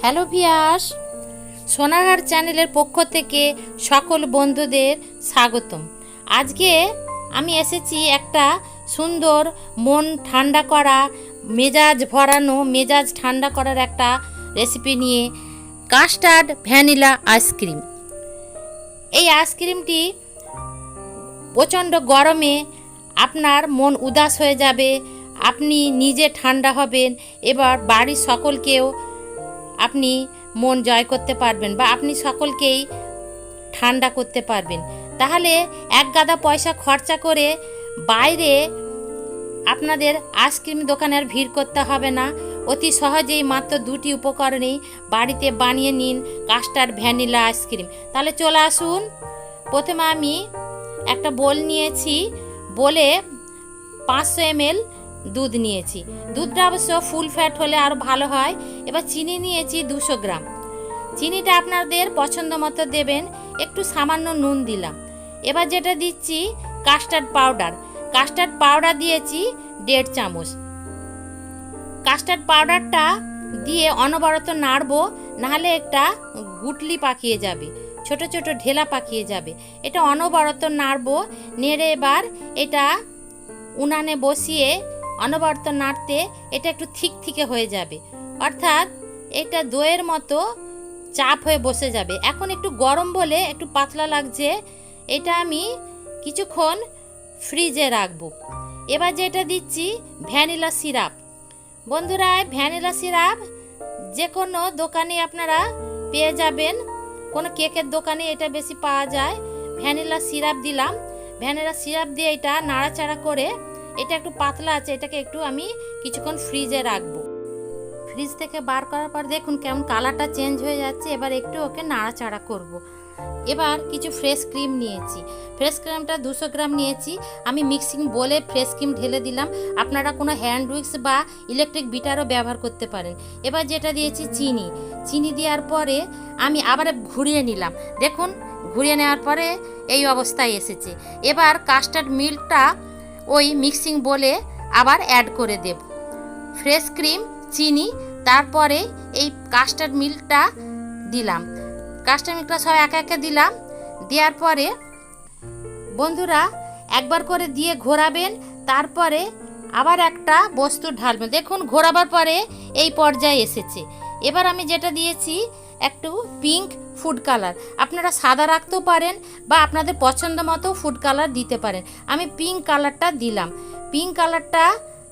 Hello ভিয়াস সোনারহার চ্যানেলের পক্ষ থেকে সকল বন্ধুদের স্বাগতম। আজকে আমি এসেছি একটা সুন্দর, মন ঠান্ডা করা, মেজাজ ভরানো, মেজাজ ঠান্ডা করার একটা রেসিপি নিয়ে কাস্টার্ড ভ্যানিলা আইসক্রিম এই আইসক্রিমটি প্রচণ্ড গরমে আপনার মন উদাস হয়ে যাবে, আপনি নিজে ঠান্ডা হবেন, এবার বাড়ির সকলকেও আপনি মন জয় করতে পারবেন বা আপনি সকলকেই ঠান্ডা করতে পারবেন। তাহলে এক গাদা পয়সা খরচা করে বাইরে আপনাদের আইসক্রিম দোকানের ভিড় করতে হবে না। অতি সহজেই মাত্র দুটি উপকরণেই বাড়িতে বানিয়ে নিন কাস্টার্ড ভ্যানিলা আইসক্রিম। তাহলে চলে আসুন। প্রথমে আমি একটা বোল নিয়েছি। বলে পাঁচশো এমএল দুধ নিয়েছি। দুধটা অবশ্য ফুল ফ্যাট হলে আরও ভালো হয়। এবার চিনি নিয়েছি দুশো গ্রাম। চিনিটা আপনাদের পছন্দ মতো দেবেন। একটু সামান্য নুন দিলাম। এবার যেটা দিচ্ছি কাস্টার্ড পাউডার কাস্টার্ড পাউডার দিয়েছি দেড় চামচ। কাস্টার্ড পাউডারটা দিয়ে অনবরত নাড়বো, নাহলে একটা গুটলি পাকিয়ে যাবে। ছোট ছোট ঢেলা পাকিয়ে যাবে। এটা অনবরত নাড়বো, নেড়ে এবার এটা উনানে বসিয়ে অনবরত নাড়তে এটা একটু থিক থিকে হয়ে যাবে। অর্থাৎ এটা দইয়ের মতো চাপ হয়ে বসে যাবে। এখন একটু গরম বলে একটু পাতলা লাগছে, এটা আমি কিছুক্ষণ ফ্রিজে রাখব। এবার যেটা দিচ্ছি, ভ্যানিলা সিরাপ। বন্ধুরা, ভ্যানিলা সিরাপ যে কোনো দোকানে আপনারা পেয়ে যাবেন। কোনো কেকের দোকানে এটা বেশি পাওয়া যায়। ভ্যানিলা সিরাপ দিলাম। ভ্যানিলা সিরাপ দিয়ে এটা নাড়াচাড়া করে এটা একটু পাতলা আছে, এটাকে একটু আমি কিছুক্ষণ ফ্রিজে রাখব। ফ্রিজ থেকে বার করার পর দেখুন কেমন কালারটা চেঞ্জ হয়ে যাচ্ছে, এবার একটু ওকে নাড়াচাড়া করব। এবার কিছু ফ্রেশ ক্রিম নিয়েছি। ফ্রেশ ক্রিমটা দুশো গ্রাম নিয়েছি। আমি মিক্সিং বলে ফ্রেশ ক্রিম ঢেলে দিলাম। আপনারা কোনো হ্যান্ড উইক্স বা ইলেকট্রিক বিটারও ব্যবহার করতে পারেন। এবার যেটা দিয়েছি চিনি। চিনি দেওয়ার পরে আমি আবার ঘুরিয়ে নিলাম। দেখুন, ঘুরিয়ে নেওয়ার পরে এই অবস্থায় এসেছে। এবার কাস্টার্ড মিল্কটা ওই মিক্সিং বলে আবার অ্যাড করে দেব। ফ্রেশ ক্রিম, চিনি, তারপরে এই কাস্টার্ড মিল্কটা দিলাম। কাস্টার্ড মিল্কটা সব একে একে দিলাম। দেওয়ার পরে বন্ধুরা একবার করে দিয়ে ঘোরাবেন, তারপরে আবার একটা বস্তু ঢালবেন। দেখুন, ঘোরাবার পরে এই পর্যায়ে এসেছে। এবার আমি যেটা দিয়েছি, একটু পিঙ্ক ফুড কালার আপনারা সাদা রাখতেও পারেন বা আপনাদের পছন্দ মতো ফুড কালার দিতে পারেন। আমি পিঙ্ক কালারটা দিলাম। পিঙ্ক কালারটা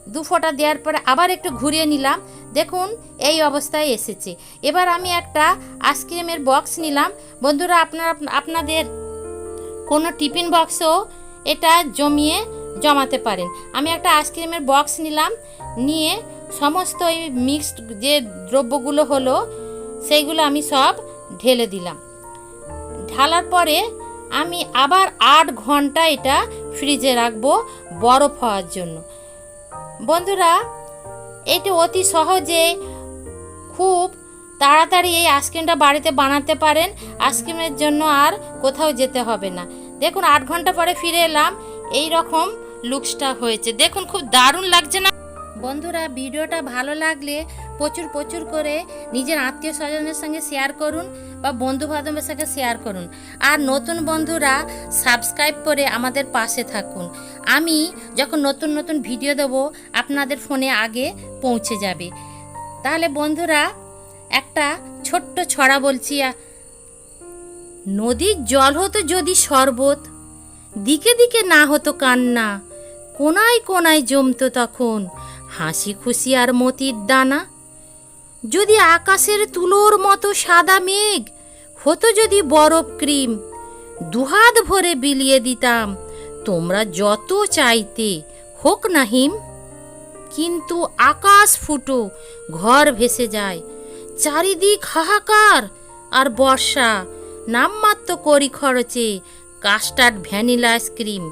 দু ফোঁটা দেওয়ার পরে আবার একটু ঘুরিয়ে নিলাম। দেখুন, এই অবস্থায় এসেছে। এবার আমি একটা আইসক্রিমের বক্স নিলাম। বন্ধুরা, আপনারা, আপনাদের কোনো টিফিন বক্সও এটা জমিয়ে জমাতে পারেন। আমি একটা আইসক্রিমের বক্স নিলাম। নিয়ে সমস্ত এই মিক্সড যে দ্রব্যগুলো হলো, সেইগুলো আমি সব ঢেলে দিলাম। ঢালার পরে আমি আবার আট ঘণ্টা এটা ফ্রিজে রাখব বরফ হওয়ার জন্য। বন্ধুরা, এটি অতি সহজে খুব তাড়াতাড়ি এই আইসক্রিমটা বাড়িতে বানাতে পারেন। আইসক্রিমের জন্য আর কোথাও যেতে হবে না। দেখুন, আট ঘণ্টা পরে ফিরে এলাম। এই রকম লুকসটা হয়েছে। দেখুন, খুব দারুণ লাগছে না? বন্ধুরা, ভিডিওটা ভালো লাগলে প্রচুর প্রচুর করে নিজের আত্মীয় স্বজনের সঙ্গে শেয়ার করুন বা বন্ধু বান্ধবের সঙ্গে শেয়ার করুন। আর নতুন বন্ধুরা সাবস্ক্রাইব করে আমাদের পাশে থাকুন। আমি যখন নতুন নতুন ভিডিও দেব, আপনাদের ফোনে আগে পৌঁছে যাবে। তাহলে বন্ধুরা, একটা ছোট্ট ছড়া বলছি। নদীর জল হতো যদি শরবত, দিকে দিকে না হতো কান্না, কোনায় কোনায় জমতো তখন। হাসি খুশি আর মতির দানা। যদি আকাশের তুলোর মতো সাদা মেঘ, হতো যদি বরফ ক্রিম, দুহাত ভরে বিলিয়ে দিতাম, তোমরা যত চাইতে হোক না হিম। কিন্তু আকাশ ফুটো, ঘর ভেসে যায়, চারিদিক হাহাকার আর বর্ষা, নামমাত্র করি খরচে কাস্টার্ড ভ্যানিলা আইসক্রিম,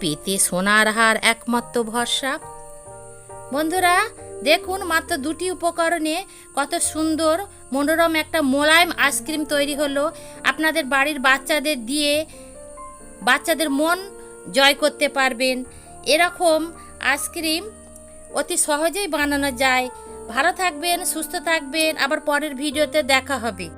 পেতে সোনার হার একমাত্র ভরসা। বন্ধুরা, দেখুন মাত্র দুটি উপকরণে কত সুন্দর, মনোরম একটা মোলায়েম আইসক্রিম তৈরি হলো। আপনাদের বাড়ির বাচ্চাদের দিয়ে বাচ্চাদের মন জয় করতে পারবেন। এরকম আইসক্রিম অতি সহজেই বানানো যায়। ভালো থাকবেন, সুস্থ থাকবেন। আবার পরের ভিডিওতে দেখা হবে।